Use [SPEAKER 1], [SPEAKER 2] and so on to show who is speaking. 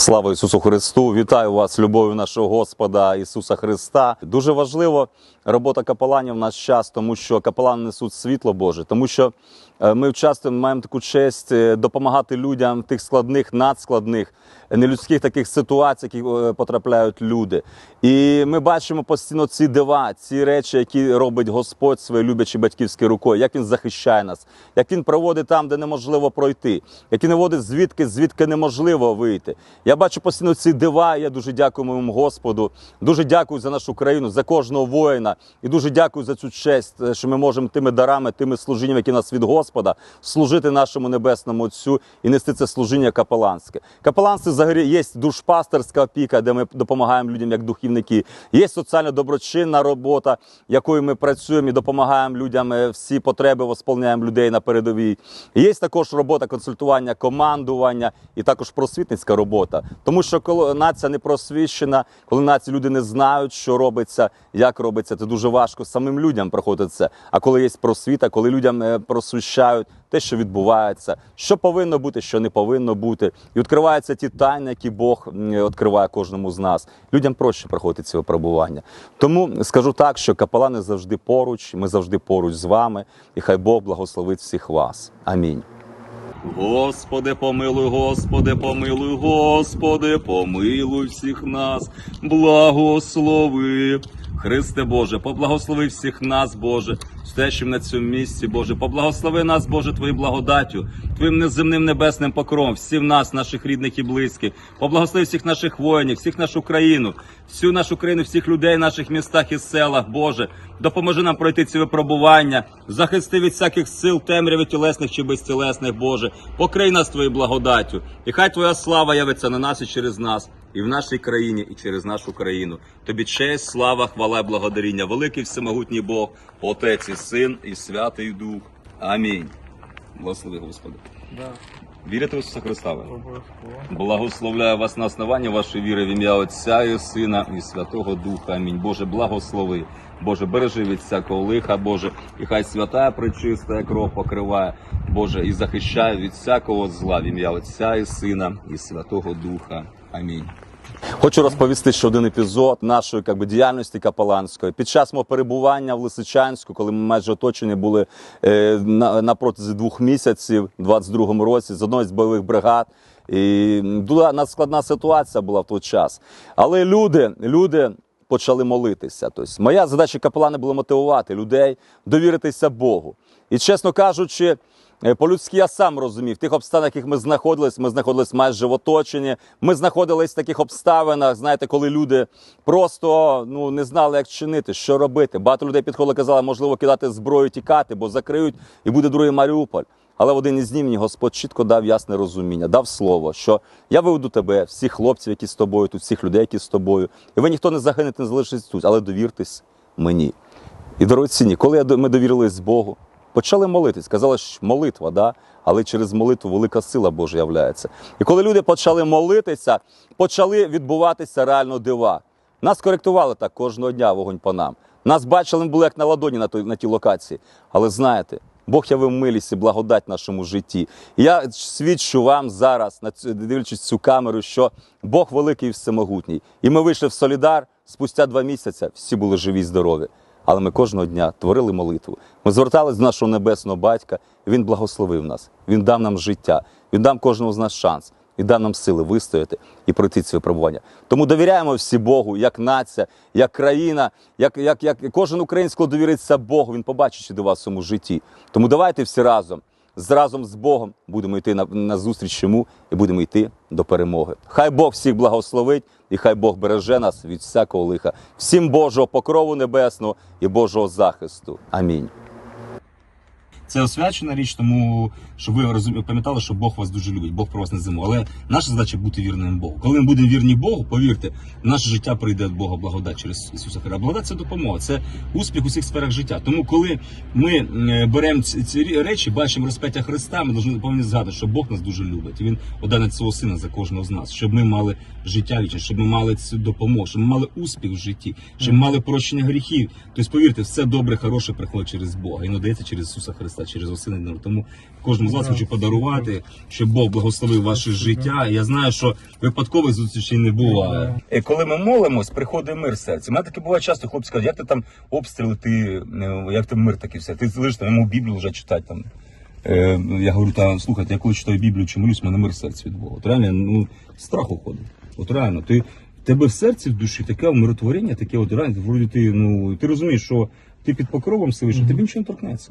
[SPEAKER 1] Слава Ісусу Христу! Вітаю вас, любов'ю нашого Господа Ісуса Христа. Дуже важливо робота капеланів в наш час, тому що капелани несуть світло Боже, тому що ми часто маємо таку честь е, допомагати людям в тих складних, надскладних, нелюдських таких ситуаціях, які е, потрапляють люди. І ми бачимо постійно ці дива, ці речі, які робить Господь своєю люблячою батьківською рукою, як він захищає нас, як він проводить там, де неможливо пройти, як він виводить звідки, звідки неможливо вийти. Я бачу постійно ці дива. Я дуже дякую моєму Господу. Дуже дякую за нашу країну, за кожного воїна. І дуже дякую за цю честь, е, що ми можемо тими дарами, тими служіннями, які нас від Господа, служити нашому небесному Отцю і нести це служіння капеланське. Капеланство взагалі є душпастерська опіка, де ми допомагаємо людям як духівники. Є соціально доброчинна робота, якою ми працюємо і допомагаємо людям е, всі потреби восполняємо людей на передовій. Є також робота консультування, командування і також просвітницька робота. Тому що коли нація не просвіщена, коли нації люди не знають, що робиться, як робиться, це дуже важко самим людям проходити це. А коли є просвіта, коли людям е, просвіщають те, що відбувається, що повинно бути, що не повинно бути, і відкриваються ті тайни, які Бог відкриває кожному з нас. Людям проще проходити ці випробування. Тому скажу так, що капелани завжди поруч, ми завжди поруч з вами, і хай Бог благословить всіх вас. Амінь. Господи, помилуй, Господи, помилуй, Господи, помилуй всіх нас, благослови. Христе Боже, поблагослови всіх нас, Боже, стоящим на цьому місці, Боже, поблагослови нас, Боже, Твоєю благодаттю, Твоїм неземним небесним покровом, всім нас, наших рідних і близьких. Поблагослови всіх наших воїнів, всіх нашу країну, всю нашу країну, всіх людей в наших містах і селах, Боже. Допоможи нам пройти ці випробування, захисти від всяких сил, темряви тілесних чи безтілесних, Боже. Покрий нас Твоєю благодаттю. І хай Твоя слава явиться на нас і через нас, і в нашій країні, і через нашу країну. Тобі честь, слава, хвала благодаріння. Великий всемогутній Бог, Отець Син, і Святий Дух. Амінь. Благослови, Господи.
[SPEAKER 2] Да,
[SPEAKER 1] Вірите в Ісуса Христа? Благословляю вас на основанні вашої віри в ім'я Отця і Сина і Святого Духа. Амінь. Боже, благослови. Боже, бережи від всякого лиха, Боже, і хай свята пречиста кров покриває, Боже, і захищає від всякого зла в ім'я Отця і Сина і Святого Духа. Амінь. Хочу розповісти ще один епізод нашої би, діяльності капеланської. Під час мого перебування в Лисичанську, коли ми майже оточені були е, на, на протязі двох місяців, у 22-му році, з одної з бойових бригад. І дуже надскладна ситуація була в той час. Але люди, люди почали молитися. Тобто, моя задача капелана була мотивувати людей, довіритися Богу. І чесно кажучи, По-людськи я сам розумів, в тих обставинах, в яких ми знаходились, ми знаходились майже в оточенні. Ми знаходились в таких обставинах, знаєте, коли люди просто ну не знали, як чинити, що робити. Багато людей підходили, казали, можливо, кидати зброю, тікати, бо закриють і буде другий Маріуполь. Але в один із днів мені Господь чітко дав ясне розуміння, дав слово, що я виведу тебе, всіх хлопців, які з тобою, тут всіх людей, які з тобою. І ви ніхто не загинете, не залишитесь тут, але довіртесь мені. І дорогоцінні, коли ми довірились Богу, почали молитись. Казали, що молитва, да? але через молитву велика сила Божа являється. І коли люди почали молитися, почали відбуватися реально дива. Нас коректували так кожного дня вогонь по нам. Нас бачили, ми були як на ладоні на, той, на тій локації. Але знаєте, Бог явив милість і благодать нашому житті. І я свідчу вам зараз, дивлячись цю камеру, що Бог великий і всемогутній. І ми вийшли в Солідар спустя два місяці, всі були живі і здорові. Але ми кожного дня творили молитву. Ми звертались до нашого небесного батька, і він благословив нас. Він дав нам життя, він дав кожному з нас шанс, і дав нам сили вистояти і пройти ці випробування. Тому довіряємо всі Богу, як нація, як країна, як, як, як кожен український довіриться Богу, він побачить до вас в цьому житті. Тому давайте всі разом. З разом з Богом будемо йти на, на зустріч йому і будемо йти до перемоги. Хай Бог всіх благословить і хай Бог береже нас від всякого лиха. Всім Божого покрову небесного і Божого захисту. Амінь.
[SPEAKER 3] Це освячена річ, тому щоб ви розуміли, пам'ятали, що Бог вас дуже любить, Бог про вас не зиму. Але наша задача бути вірним Богу. Коли ми будемо вірні Богу, повірте, наше життя прийде від Бога благодать через Ісуса Христа. Благодать це допомога, це успіх у всіх сферах життя. Тому, коли ми беремо ці, речі, бачимо розп'яття Христа, ми повинні- повинні згадати, що Бог нас дуже любить. Він отдане свого сина за кожного з нас, щоб ми мали життя вічне, щоб ми мали цю допомогу, щоб ми мали успіх в житті, щоб ми мали прощення гріхів. Тобто, повірте, все добре, хороше приходить через Бога і надається через Ісуса Христа. Христа через день. Тому кожному з вас хочу подарувати, щоб Бог благословив ваше життя. Я знаю, що випадкових зустрічей не буває. І коли ми молимось, приходить мир в серці. У мене таке буває часто, хлопці кажуть, як ти там обстріли, ти е, як ти мир такий все. Ти лиш там йому Біблію вже читати там. Е, я говорю, та слухайте, я коли читаю Біблію чи молюсь, в мене мир в серці від Бога. От реально, ну, страх уходить. От реально, ти, тебе в серці в душі таке умиротворення, таке от реально, вроді ти, ну, ти розумієш, що ти під покровом Всевишнього, тобі нічого не торкнеться.